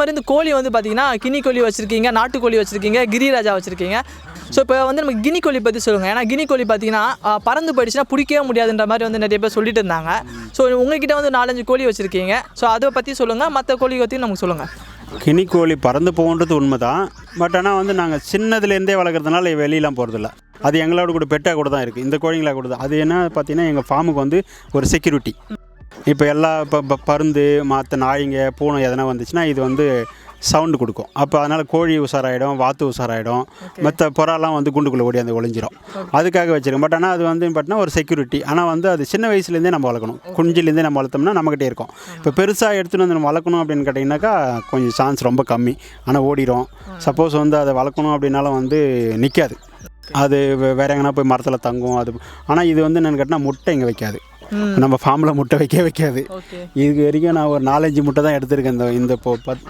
மாதிரி இந்த கோழி வந்து பார்த்தீங்கன்னா கினி கோழி வச்சுருக்கீங்க நாட்டுக்கோழி வச்சுருக்கீங்க கிரிராஜா வச்சுருக்கீங்க. ஸோ இப்போ வந்து நமக்கு கினி கோழி பற்றி சொல்லுங்கள் ஏன்னா கினி கோழி பார்த்தீங்கன்னா பறந்து போயிடுச்சுன்னா பிடிக்கவே முடியாதுன்ற மாதிரி வந்து நிறைய பேர் சொல்லிட்டு இருந்தாங்க. ஸோ உங்ககிட்ட வந்து நாலஞ்சு கோழி வச்சுருக்கீங்க. ஸோ அதை பற்றி சொல்லுங்கள் மற்ற கோழி பற்றி நமக்கு சொல்லுங்கள் கினி கோழி பறந்து போகன்றது உண்மை தான் பட் ஆனால் வந்து நாங்கள் சின்னதுலேருந்தே வளர்க்குறதுனால வெளியெலாம் போகிறதில்ல அது எங்களோட கூட பெட்டாக கூட தான் இருக்குது இந்த கோழிங்களாக கூட தான். அது என்ன பார்த்தீங்கன்னா எங்கள் ஃபார்முக்கு வந்து ஒரு செக்யூரிட்டி இப்போ எல்லா இப்போ பருந்து மற்ற நாய்ங்க பூனை எதனா வந்துச்சுன்னா இது வந்து சவுண்டு கொடுக்கும். அப்போ அதனால் கோழி உஷாராயிடும் வாத்து உஷாராயிடும். மற்ற புறாலாம் வந்து குண்டுக்குள்ளே ஓடி அந்த ஒளிஞ்சிரும். அதுக்காக வச்சிருக்கோம். பட் ஆனால் அது வந்து பார்த்தீங்கன்னா ஒரு செக்யூரிட்டி ஆனால் வந்து அது சின்ன வயசுலேருந்தே நம்ம வளர்க்கணும். குஞ்சிலேருந்தே நம்ம வளர்த்தோம்னா நம்மகிட்டே இருக்கும். இப்போ பெருசாக எடுத்துகிட்டு வந்து நம்ம வளர்க்கணும் அப்படின்னு கேட்டிங்கனாக்கா கொஞ்சம் சான்ஸ் ரொம்ப கம்மி. ஆனால் ஓடிடும் சப்போஸ் வந்து அதை வளர்க்கணும் அப்படின்னாலும் வந்து நிற்காது அது வேற எங்கன்னா போய் மரத்தில் தங்கும் அது. ஆனால் இது வந்து என்னென்னு கேட்டால் முட்டை இங்கே வைக்காது. நம்ம ஃபார்மில் முட்டை வைக்க வைக்காது. இது வரைக்கும் நான் ஒரு நாலஞ்சு முட்டை தான் எடுத்திருக்கேன் இந்த இந்த இப்போ பத்